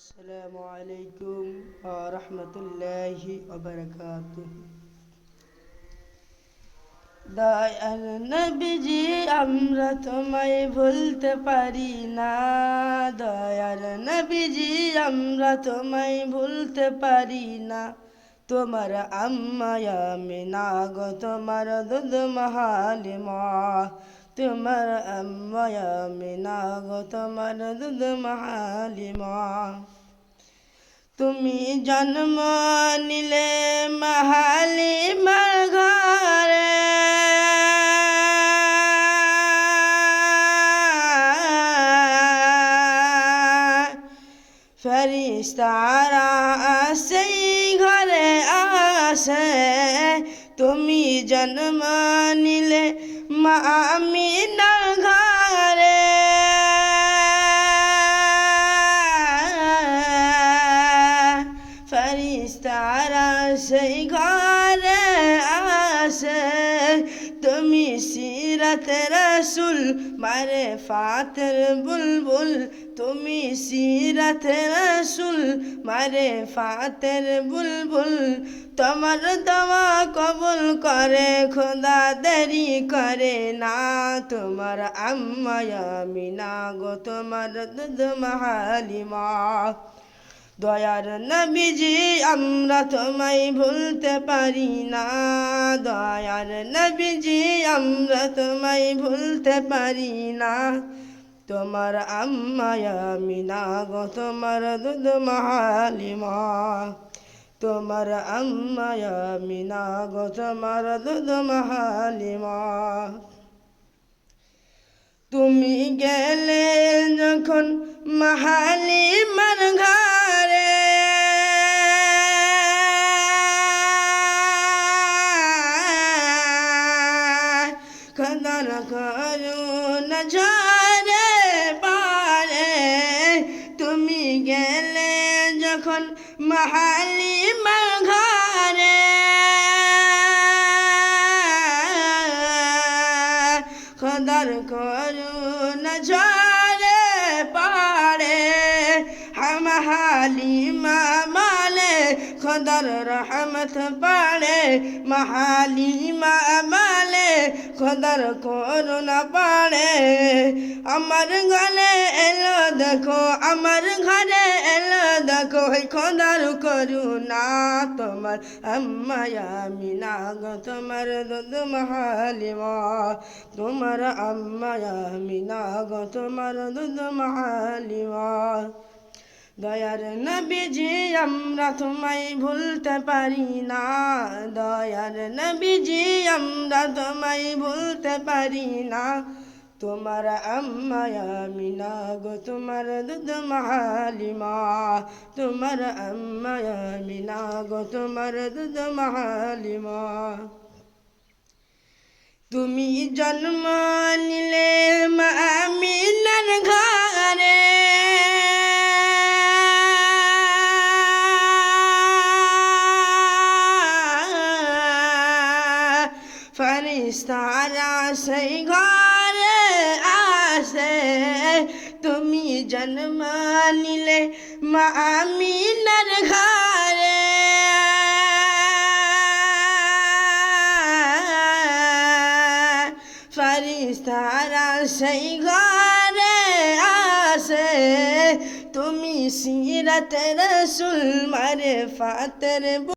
السلام عليكم ورحمة الله وبركاته দয়াল নবীজি আমরা তোমায় ভুলতে পারি না দয়াল নবীজি আমরা তোমায় ভুলতে পারি না তোমার আম্মায়া মিনা গো তোমার দুধ মহালিমা তোমার আম্মায়া মিনা দুধ মহালিমা। তুমি জন্ম নিলে মহালিমার ঘরে। ফেরিস্তারা সেই ঘরে আসে। তুমি জন্ম নিলে মা ফরিস্তারা সেই ঘরে আসে। তুমি সিরত রসুল, মারে ফাতের বুলবুল। তুমি সিরত রসুল, মারে ফাতের বুলবুল। তোমার দমা কবুল করে, খোদা দেরি করে না। তোমার আম্মায়া মিনা গো, তোমার দুধ মহালিমা। দয়ার নবীজি, আমরা তোমায় ভুলতে পারি না। দয়ার নবীজি, আমরা তোমায় ভুলতে পারি না। তোমার আম্মায়া মিনা গো, তোমার দুধ মহালিমা। তোমার আম্মায়া মিনা গো, তোমার দুধ মহালিমা। তুমি গেলে যখন মহালিমার ঘরে করুন ঝরে পারে। তুমি গেলে যখন মাহালি ঘরে। খদার করুন ঝরে পারে। হামাহালি মা খদর রহমত পাড়ে মহালিমা মালে খদর করুণা পাড়ে আমার ঘরে এলো দেখো, আমার ঘরে এলো দেখো খদর করুণা তোমার আম্মায়া মিনা গো তোমার দুধ মহালিমা তোমার আম্মায়া মিনা গো তোমার দুধ মহালিমা দয়ার নবীজি আমরা তোমায় ভুলতে পারি না। দয়ার নবীজি আমরা তোমায় ভুলতে পারি না। তোমার আম্মায়া মিনা গো, তোমার দুধ মহালিমা। তোমার আম্মায়া মিনা গো, তোমার দুধ মহালিমা। তুমি জন্ম নিলে মা ফরিস্তারা সেই ঘরে আসে। তুমি জন্ম নিলে মা আমিনার ঘরে। ফরিস্তারা সেই ঘরে আসে। তুমি সিরত রসুল মারে ফাতের